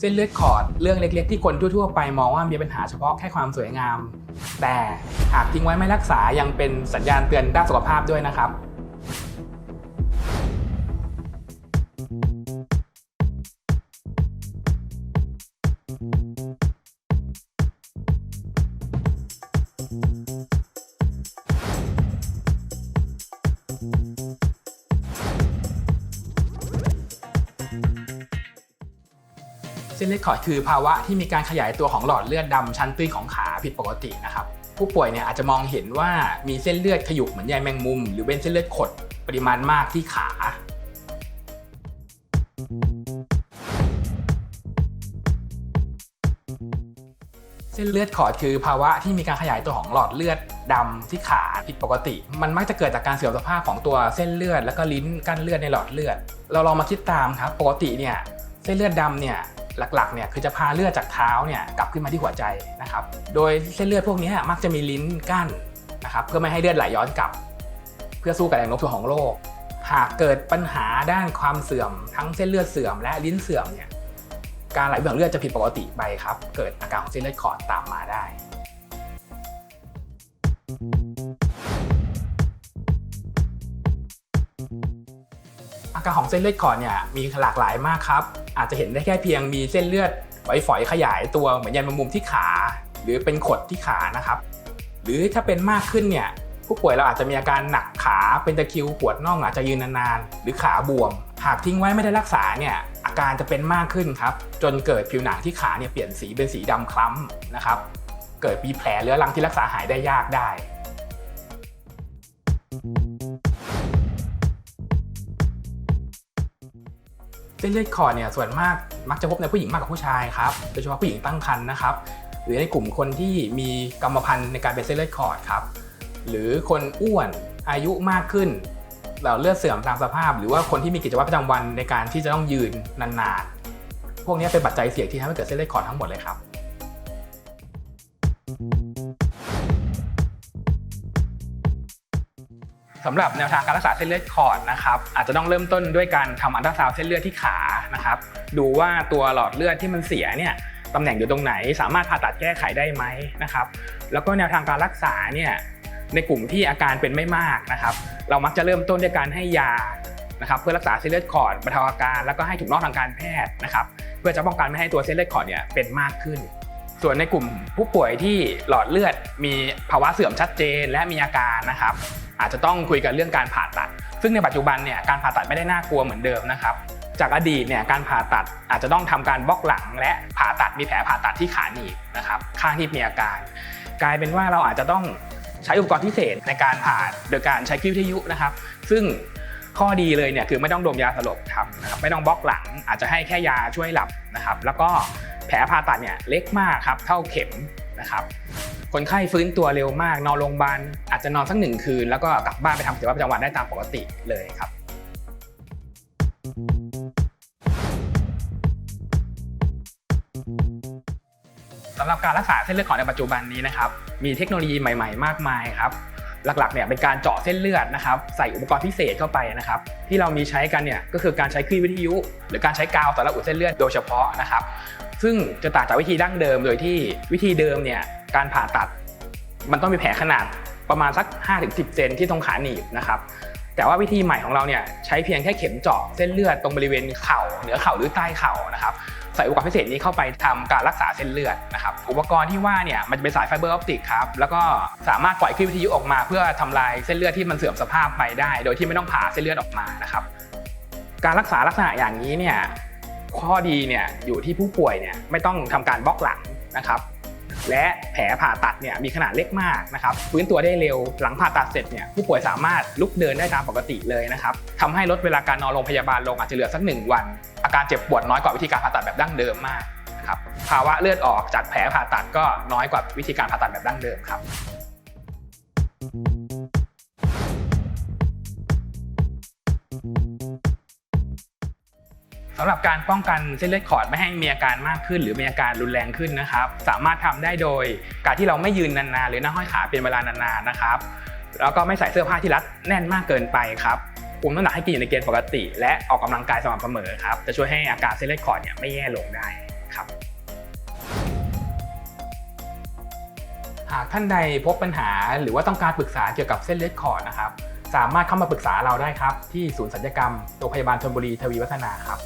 เส้นเลือดขอดเรื่องเล็ก ๆ ที่คนทั่ว ๆ ไปมองว่ามีปัญหาเฉพาะแค่ความสวยงาม แต่หากทิ้งไว้ไม่รักษายังเป็นสัญญาณเตือนด้านสุขภาพด้วยนะครับ เส้นเลือดขอดคือภาวะที่มีการขยายตัวของหลอดเลือดดำชั้นตื้นของขาผิดปกตินะครับผู้ป่วยเนี่ยอาจจะมองเห็นว่ามีเส้นเลือดขยุกเหมือนใยแมงมุม หรือเป็นเส้นเลือดขดปริมาณมากที่ขาเส้นเลือดขอดคือภาวะที่มีการขยายตัวของหลอดเลือดดำที่ขาผิดปกติ มันมักจะเกิดจากการเสื่อมสภาพของตัวเส้นเลือด แล้วก็ลิ้นกั้นเลือดในหลอดเลือด เราลองมาคิดตามครับ ปกติเนี่ยเส้นเลือดดำเนี่ย หลักๆเนี่ยคือจะพาเลือดจากเท้าเนี่ยกลับขึ้นมาที่หัวใจนะครับ โดยเส้นเลือดพวกนี้มักจะมีลิ้นกั้นนะครับเพื่อไม่ให้เลือดไหลย้อนกลับ เพื่อสู้กับแรงโน้มถ่วงของโลก หากเกิดปัญหาด้านความเสื่อม ทั้งเส้นเลือดเสื่อมและลิ้นเสื่อมเนี่ยการไหลเวียนของเลือดจะผิดปกติไปครับ เกิดอาการของเส้นเลือดขอดตามมาได้ อาการของเส้นเลือดขอดเนี่ยมีหลากหลายมากครับ อาจจะเห็นได้แค่เพียงมีเส้นเลือดฝอยๆขยายตัวเหมือนยันมุมที่ขา หรือเป็นขดที่ขานะครับ หรือถ้าเป็นมากขึ้นเนี่ยผู้ป่วยเราอาจจะมีอาการหนักขาเป็นตะคิวปวดน่องอาจจะยืนนานๆ หรือขาบวม หากทิ้งไว้ไม่ได้รักษาเนี่ยอาการจะเป็นมากขึ้นครับ จนเกิดผิวหนังที่ขาเนี่ยเปลี่ยนสีเป็นสีดำคล้ำนะครับ เกิดมีแผลเรื้อรังที่รักษาหายได้ยากได้ เส้นเลือดขอดเนี่ยส่วนมากมักจะพบในผู้หญิงมากกว่าผู้ชายครับโดยเฉพาะผู้หญิงตั้งครรภ์นะครับ หรือในกลุ่มคนที่มีกรรมพันธุ์ในการเป็นเส้นเลือดขอดครับ หรือคนอ้วนอายุมากขึ้นเราเลือดเสื่อมตามสภาพ หรือว่าคนที่มีกิจวัตรประจำวันในการที่จะต้องยืนนานๆพวกนี้เป็นปัจจัยเสี่ยงที่ทำให้เกิดเส้นเลือดขอดทั้งหมดเลยครับ สำหรับแนวทางการรักษาเส้นเลือดขอดนะครับอาจจะต้องเริ่มต้นด้วยการทำอัลตราซาวด์เส้นเลือดที่ขานะครับดูว่าตัวหลอดเลือดที่มันเสียเนี่ยตำแหน่งอยู่ตรงไหน สามารถผ่าตัดแก้ไขได้ไหมนะครับแล้วก็แนวทางการรักษาเนี่ยในกลุ่มที่อาการเป็นไม่มากนะครับ เรามักจะเริ่มต้นด้วยการให้ยานะครับเพื่อรักษาเส้นเลือดขอดบรรเทาอาการ แล้วก็ให้ถูกนอกทางการแพทย์นะครับ เพื่อจะป้องกันไม่ให้ตัวเส้นเลือดขอดเนี่ยเป็นมากขึ้น ส่วนในกลุ่มผู้ป่วยที่หลอดเลือดมีภาวะเสื่อมชัดเจนและมีอาการนะครับ อาจจะต้องคุยกันเรื่องการผ่าตัด ซึ่งในปัจจุบันเนี่ยการผ่าตัดไม่ได้น่ากลัวเหมือนเดิมนะครับ จากอดีตเนี่ยการผ่าตัดอาจจะต้องทำการบล็อกหลัง และผ่าตัดมีแผลผ่าตัดที่ขาหนีบนะครับข้างที่มีอาการ กลายเป็นว่าเราอาจจะต้องใช้อุปกรณ์พิเศษในการผ่าโดยการใช้คลื่นวิทยุนะครับ ซึ่งข้อดีเลยเนี่ยคือไม่ต้องดมยาสลบครับนะครับไม่ต้องบล็อกหลังอาจจะให้แค่ยาช่วยหลับนะครับ แล้วก็ แผลผ่าตัดเนี่ยเล็กมากครับเท่าเข็มนะครับคนไข้ฟื้นตัวเร็วมาก นอนโรงพยาบาลอาจจะนอนสักหนึ่งคืน แล้วก็กลับบ้านไปทำกิจวัตรประจำวันได้ตามปกติเลยครับสำหรับการรักษาเส้นเลือดขอดในปัจจุบันนี้นะครับ มีเทคโนโลยีใหม่ ๆ มากมายครับ หลักๆเนี่ยเป็นการเจาะเส้นเลือดนะครับใส่อุปกรณ์พิเศษเข้าไปนะครับที่เรามีใช้กันเนี่ยก็คือการใช้คลื่นวิทยุ หรือการใช้กาวสำหรับอุดเส้นเลือดโดยเฉพาะนะครับซึ่งจะต่างจากวิธีดั้งเดิมโดยที่วิธีเดิมเนี่ยการผ่าตัด มันต้องมีแผลขนาดประมาณสัก 5-10 เซนที่ตรงขาหนีบนะครับแต่ว่าวิธีใหม่ของเราเนี่ยใช้เพียงแค่เข็มเจาะเส้นเลือดตรงบริเวณเข่าเหนือเข่าหรือใต้เข่านะครับ ใส่อุปกรณ์พิเศษนี้เข้าไปทำการรักษาเส้นเลือดนะครับอุปกรณ์ที่ว่าเนี่ยมันจะเป็นสายไฟเบอร์ออปติกครับแล้วก็สามารถปล่อยคลื่นวิทยุออกมา เพื่อทำลายเส้นเลือดที่มันเสื่อมสภาพไปได้ โดยที่ไม่ต้องผ่าเส้นเลือดออกมานะครับการรักษาลักษณะอย่างนี้เนี่ยข้อดีเนี่ยอยู่ที่ผู้ป่วยเนี่ยไม่ต้องทำการบล็อกหลังนะครับและแผลผ่าตัดเนี่ยมีขนาดเล็กมากนะครับฟื้นตัวได้เร็วหลังผ่าตัดเสร็จเนี่ยผู้ป่วยสามารถลุกเดินได้ตามปกติเลยนะครับทำให้ลดเวลาการนอนโรงพยาบาลลงอาจจะเหลือสักหนึ่งวัน อาการเจ็บปวดน้อยกว่าวิธีการผ่าตัดแบบดั้งเดิมมากนะครับภาวะเลือดออกจากแผลผ่าตัดก็น้อยกว่าวิธีการผ่าตัดแบบดั้งเดิมครับสำหรับการป้องกันเส้นเลือดขอดไม่ให้มีอาการมากขึ้น หรือมีอาการรุนแรงขึ้นนะครับ สามารถทำได้โดยการที่เราไม่ยืนนานๆ หรือนั่งห้อยขาเป็นเวลานานๆนะครับ แล้วก็ไม่ใส่เสื้อผ้าที่รัดแน่นมากเกินไปครับ อุ้มน้ำหนักให้กินอยู่ในเกณฑ์ปกติ และออกกำลังกายสม่ำเสมอครับจะช่วยให้อาการเส้นเลือดขอดเนี่ยไม่แย่ลงได้ครับหากท่านใดพบปัญหาหรือว่าต้องการปรึกษาเกี่ยวกับเส้นเลือดขอดนะครับ สามารถเข้ามาปรึกษาเราได้ครับ ที่ศูนย์สัญญกรรมโรงพยาบาลชนบุรีทวีวัฒนาครับ